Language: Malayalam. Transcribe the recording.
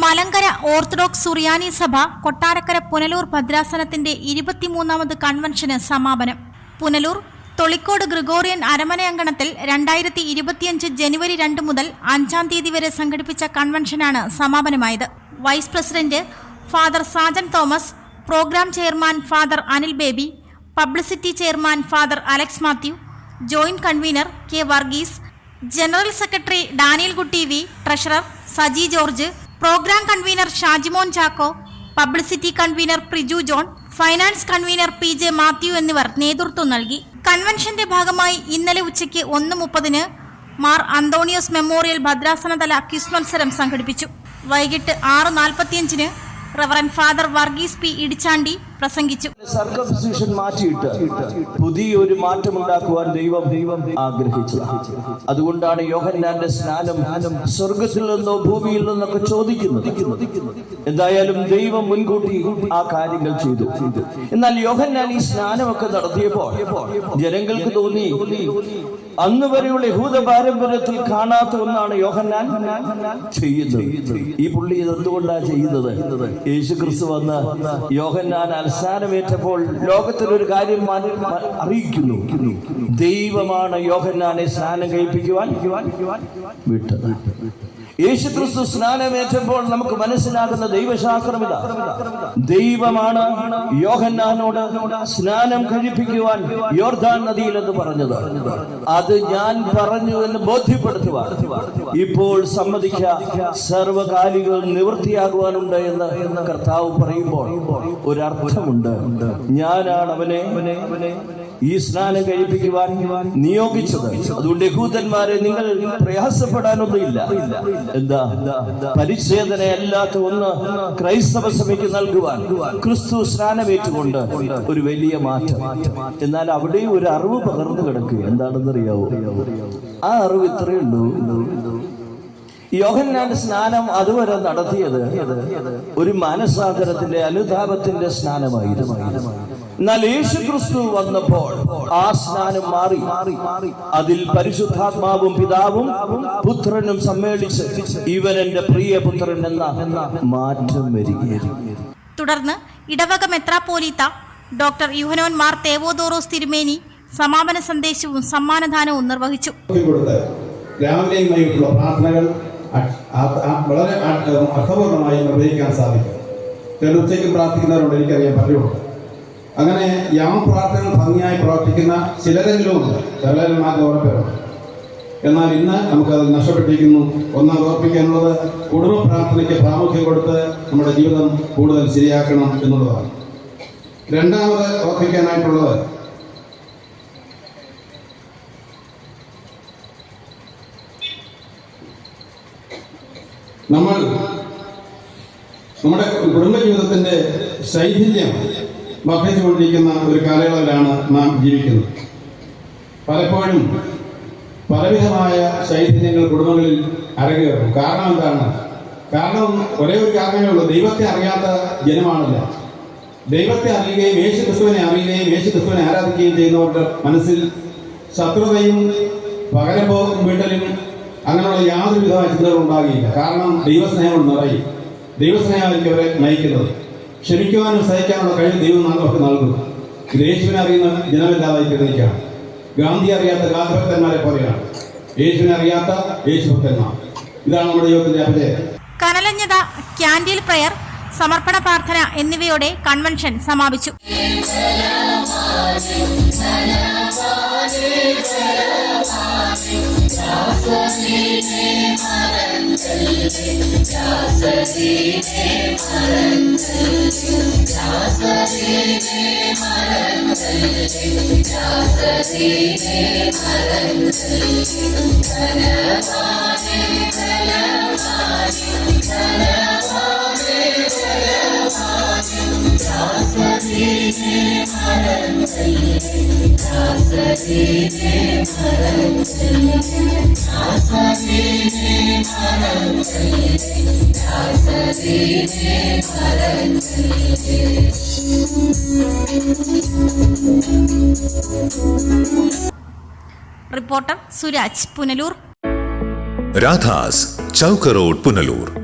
മലങ്കര ഓർത്തഡോക്സ് സുറിയാനി സഭ കൊട്ടാരക്കര പുനലൂർ ഭദ്രാസനത്തിന്റെ ഇരുപത്തിമൂന്നാമത് കൺവെൻഷന് സമാപനം. പുനലൂർ തൊളിക്കോട് ഗ്രിഗോറിയൻ അരമനയങ്കണത്തിൽ രണ്ടായിരത്തി ഇരുപത്തിയഞ്ച് ജനുവരി രണ്ട് മുതൽ അഞ്ചാം തീയതി വരെ സംഘടിപ്പിച്ച കൺവെൻഷനാണ് സമാപനമായത്. Vice president father Sajan Thomas programme chairman father Anil Baby publicity chairman father Alex Mathew joint convener K Varghese general secretary Daniel Kutty V treasurer Saji George programme convener Shajimon Chacko publicity convener Priju John finance convener P J Mathew എന്നിവർ നേതൃത്വം നൽകി. കൺവെൻഷന്റെ ഭാഗമായി ഇന്നലെ ഉച്ചയ്ക്ക് ഒന്ന് മുപ്പതിന് മാർ അന്തോണിയോസ് മെമ്മോറിയൽ ഭദ്രാസനതല ക്വിസ് മത്സരം സംഘടിപ്പിച്ചു. വൈകിട്ട് ആറ് നാൽപ്പത്തിയഞ്ചിന് reverend father Varghese P Idichandy പ്രസംഗിച്ചു. സർക്കംസിഷൻ മാറ്റിയിട്ട് പുതിയൊരു മാറ്റമുണ്ടാക്കുവാൻ ദൈവം ദൈവം ആഗ്രഹിച്ചു. അതുകൊണ്ടാണ് യോഹന്നാന്റെ സ്നാനം സ്വർഗത്തിൽ നിന്നോ ഭൂമിയിൽ നിന്നൊക്കെ ചോദിക്കുന്നത്. എന്തായാലും ദൈവം മുൻകൂട്ടി ആ കാര്യങ്ങൾ ചെയ്തു. എന്നാൽ യോഹന്നാൻ ഈ സ്നാനമൊക്കെ നടത്തിയപ്പോൾ ജനങ്ങൾക്ക് തോന്നി അന്ന് വരെയുള്ള യഹൂദ പാരമ്പര്യത്തിൽ കാണാത്ത ഒന്നാണ് യോഹന്നാൻ ചെയ്യുന്നത്. ഈ പുള്ളി ഇത് എന്തുകൊണ്ടാണ് ചെയ്യുന്നത്? യേശു ക്രിസ്തു വന്ന് യോഹന്നാൻ അൽസാനമേറ്റപ്പോൾ ലോകത്തിൽ ഒരു കാര്യം അറിയിക്കുന്നു. ദൈവമാണ് യോഹന്നാനെ സ്നാനം കഴിപ്പിക്കുവാൻ വിട്ടത്. യേശു ക്രിസ്തു സ്നാനമേറ്റപ്പോൾ നമുക്ക് മനസ്സിലാകുന്ന ഇതാ. ദൈവമാണ് യോഹന്നാനോട് സ്നാനം കഴിപ്പിക്കുവാൻ യോർദാൻ നദിയിൽ എന്ന് പറഞ്ഞത്. അത് ഞാൻ പറഞ്ഞു എന്ന് ബോധ്യപ്പെടുത്തുവാൻ. ഇപ്പോൾ സമ്മതിച്ച സർവകാലികൾ നിവൃത്തിയാകുവാനുണ്ട് എന്ന് കർത്താവ് പറയുമ്പോൾ ഒരർത്ഥമുണ്ട്. ഞാനാണ് അവനെ ഈ സ്നാനം കഴിപ്പിക്കുവാൻ നിയോഗിച്ചത്. അതുകൊണ്ട് യഹൂദന്മാരെ നിങ്ങൾ പ്രയാസപ്പെടാനൊന്നുമില്ല. എന്താ? പരിച്ഛേദനയല്ലാത്ത ഒന്ന് ക്രൈസ്തവ സഭയ്ക്ക് നൽകുവാൻ ക്രിസ്തു സ്നാനമേറ്റുകൊണ്ട് ഒരു വലിയ മാറ്റം. എന്നാൽ അവിടെയും ഒരു അറിവ് പകർന്നു കിടക്കുക. എന്താണെന്ന് അറിയാവോ ആ അറിവ് ഇത്രയേ ഉള്ളൂ. യോഹന്നാൻ സ്നാനം അതുവരെ നടത്തിയത് ഒരു മാനസാന്തരത്തിന്റെ അനുതാപത്തിന്റെ സ്നാനമായിരുന്നു. എന്നാൽ യേശു ക്രിസ്തു വന്നപ്പോൾ ആ സ്നാനം മാറി. അതിൽ പരിശുദ്ധാത്മാവും പിതാവും പുത്രനും സമ്മേളിച്ച് ഇവൻ എന്റെ പ്രിയപുത്രൻ എന്ന മാറ്റം വരികയായിരുന്നു. തുടർന്ന് ഇടവക മെത്രാപ്പോലീത്ത ഡോക്ടർ യുഹനോൻ മാർ തേവോദോറോസ് തിരുമേനി സമാപന സന്ദേശവും സമ്മാനദാനവും നിർവഹിച്ചു. കൊടുത്ത് രാവിലെയും വൈകിട്ടുള്ള പ്രാർത്ഥനകൾ വളരെ അർത്ഥപൂർണമായി നിർവഹിക്കാൻ സാധിക്കും. ഉച്ചയ്ക്ക് പ്രാർത്ഥിക്കുന്നവരുണ്ട് എനിക്കറിയാൻ പലരുണ്ട് അങ്ങനെ യാമ യാമപ്രാർത്ഥനകൾ ഭംഗിയായി പ്രവർത്തിക്കുന്ന ചിലരെങ്കിലും ഉണ്ട്. ചിലരും മാത്രം ഉറപ്പുണ്ട് എന്നാൽ ഇന്ന് നമുക്കത് നഷ്ടപ്പെട്ടിരിക്കുന്നു. ഒന്നാം ഓർപ്പിക്കാനുള്ളത് കുടുംബ പ്രാർത്ഥനയ്ക്ക് പ്രാമുഖ്യം കൊടുത്ത് നമ്മുടെ ജീവിതം കൂടുതൽ ശരിയാക്കണം എന്നുള്ളതാണ്. രണ്ടാമത് ഓർപ്പിക്കാനായിട്ടുള്ളത് നമ്മൾ നമ്മുടെ കുടുംബ ജീവിതത്തിന്റെ ശൈഥില്യം വർദ്ധിച്ചുകൊണ്ടിരിക്കുന്ന ഒരു കാലയളവിലാണ് നാം ജീവിക്കുന്നത്. പലപ്പോഴും പലവിധമായ ശൈഥില്യങ്ങൾ കുടുംബങ്ങളിൽ അരങ്ങേറും. കാരണം എന്താണ്? കാരണം ഒരേ ഒരു കാരണമേ ഉള്ളൂ. ദൈവത്തെ അറിയാത്ത ജനമാണല്ല. ദൈവത്തെ അറിയുകയും യേശു ക്രിസ്തുവിനെ അറിയുകയും യേശു ക്രിസ്തുവിനെ ആരാധിക്കുകയും ചെയ്യുന്നവരുടെ മനസ്സിൽ ശത്രുതയും പകരബോധം വീട്ടലും അങ്ങനെയുള്ള യാതൊരു വിധമായ ചിന്തകളും ഉണ്ടാകുകയില്ല കാരണം ദൈവസ്നേഹം നിറയും. ദൈവസ്നേഹമായിരിക്കും അവരെ നയിക്കുന്നത്. ക്ഷമിക്കുവാനും സഹിക്കാനുള്ള കഴിവ് ദൈവം നമുക്ക് നൽകും. യേശുവിനെ അറിയുന്ന ജനമില്ലാതായി തീർന്നിരിക്കുകയാണ് ഗാന്ധി അറിയാത്ത ഗാന്ധഭക്തന്മാരെ പോലെയാണ്. യേശുവിനെ അറിയാത്ത യേശുഭക്തന്മാർ. ഇതാണ് നമ്മുടെ യോഗത്തിന്റെ അപജയം കനലഞ്ഞത ക്യാൻഡിൽ പ്രയർ സമർപ്പണ പ്രാർത്ഥന എന്നിവയോടെ കൺവെൻഷൻ സമാപിച്ചു. thirty team and two two down thirty team and two two down thirty team reporter Suraj Punalur. Radhas Chowka road Punalur.